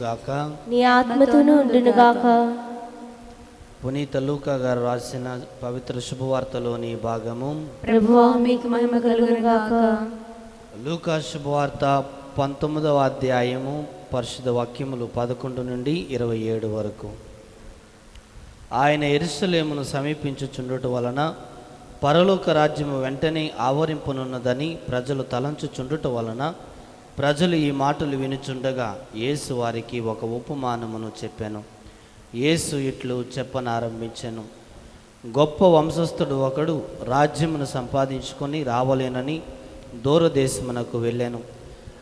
గాక. నీ ఆత్మతోనూ ఉండునుగాక పునీత లూకా గారు రాసిన పవిత్ర శుభవార్తలోని భాగము. ప్రభువా మీకు మహిమ కలుగునుగాక లూకా శుభవార్త పంతొమ్మిదవ అధ్యాయము పరిశుద్ధ వాక్యములు పదకొండు నుండి ఇరవై ఏడు వరకు. ఆయన ఎరుసలేమును సమీపించుచుండుట వలన పరలోక రాజ్యము వెంటనే ఆవరింపునున్నదని ప్రజలు తలంచుచుండుట వలన ప్రజలు ఈ మాటలు వినుచుండగా యేసు వారికి ఒక ఉపమానమును చెప్పాను. యేసు ఇట్లు చెప్పనారంభించాను. గొప్ప వంశస్థుడు ఒకడు రాజ్యమును సంపాదించుకొని రావలేనని దూరదేశమునకు వెళ్ళాను.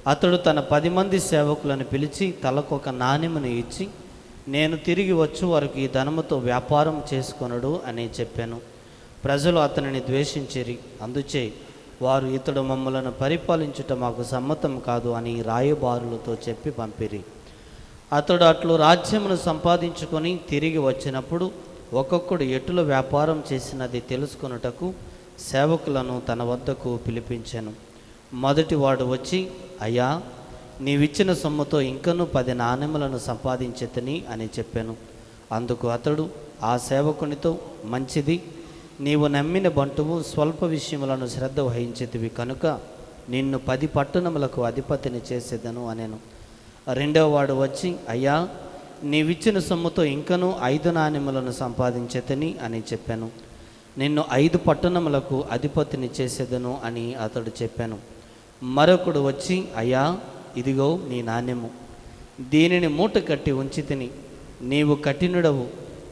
అతడు తన పది మంది సేవకులను పిలిచి తలకొక నాణ్యమును ఇచ్చి నేను తిరిగి వచ్చి వరకు ఈ ధనముతో వ్యాపారం చేసుకొనడు అని చెప్పాను. ప్రజలు అతనిని ద్వేషించిరి. అందుచే వారు ఇతడు మమ్మలను పరిపాలించుట మాకు సమ్మతం కాదు అని రాయబారులతో చెప్పి పంపిరి. అతడు అట్లు రాజ్యమును సంపాదించుకొని తిరిగి వచ్చినప్పుడు ఒక్కొక్కడు ఎటుల వ్యాపారం చేసినది తెలుసుకొనుటకు సేవకులను తన వద్దకు పిలిపించాను. మొదటివాడు వచ్చి అయ్యా నీవిచ్చిన సొమ్ముతో ఇంకనూ పది నాణెములను సంపాదించెత్తని అని చెప్పాను. అందుకు అతడు ఆ సేవకునితో మంచిది నీవు నమ్మిన బంటువు స్వల్ప విషయములను శ్రద్ధ వహించేతివి కనుక నిన్ను పది పట్టణములకు అధిపతిని చేసేదను అనెను. రెండవ వాడు వచ్చి అయ్యా నీవిచ్చిన సొమ్ముతో ఇంకనూ ఐదు నాణ్యములను సంపాదించేతని అని చెప్పాను. నిన్ను ఐదు పట్టణములకు అధిపతిని చేసేదను అని అతడు చెప్పాను. మరొకడు వచ్చి అయ్యా ఇదిగో నీ నాణ్యము. దీనిని మూట కట్టి ఉంచి తిని నీవు కఠినుడవు.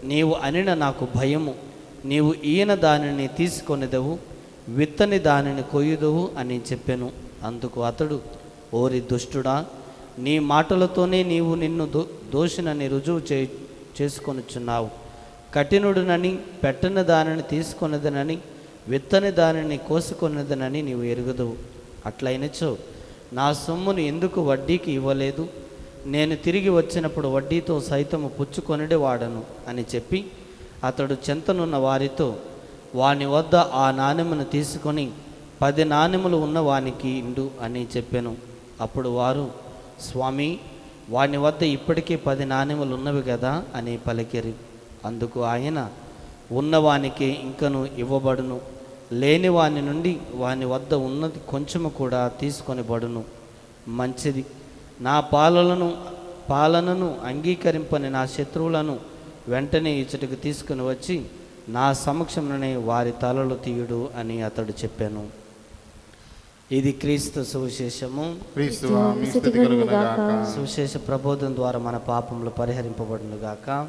నీవు అనిన నాకు భయము. నీవు ఈయన దానిని తీసుకొనిదవు విత్తని దానిని కొయ్యుదవు అని చెప్పాను. అందుకు అతడు ఓరి దుష్టుడా నీ మాటలతోనే నీవు నిన్ను దో దోషినని రుజువు చే చేసుకొనుచున్నావు. కఠినుడునని పెట్టని దానిని తీసుకొనిదనని విత్తని దానిని కోసుకొనిదనని నీవు ఎరుగుదువు. అట్లయినచో నా సొమ్మును ఎందుకు వడ్డీకి ఇవ్వలేదు? నేను తిరిగి వచ్చినప్పుడు వడ్డీతో సైతము పుచ్చుకొనిడే వాడను అని చెప్పి అతడు చెంతనున్న వారితో వాని వద్ద ఆ నాణ్యమును తీసుకొని పది నాణ్యములు ఉన్న వానికి ఇండు అని చెప్పాను. అప్పుడు వారు స్వామి వాని వద్ద ఇప్పటికే పది నాణెములు ఉన్నవి కదా అని పలికిరి. అందుకు ఆయన ఉన్నవానికి ఇంకను ఇవ్వబడును. లేని వాని నుండి వాని వద్ద ఉన్నది కొంచెము కూడా తీసుకొని బడును. మంచిది. నా పాలనను పాలనను అంగీకరింపని నా శత్రువులను వెంటనే ఇచ్చటికి తీసుకుని వచ్చి నా సమక్షంలోనే వారి తలలు తీయుడు అని అతడు చెప్పాను. ఇది క్రీస్తు సువిశేషము. సువిశేష ప్రబోధం ద్వారా మన పాపములు పరిహరింపబడును గాక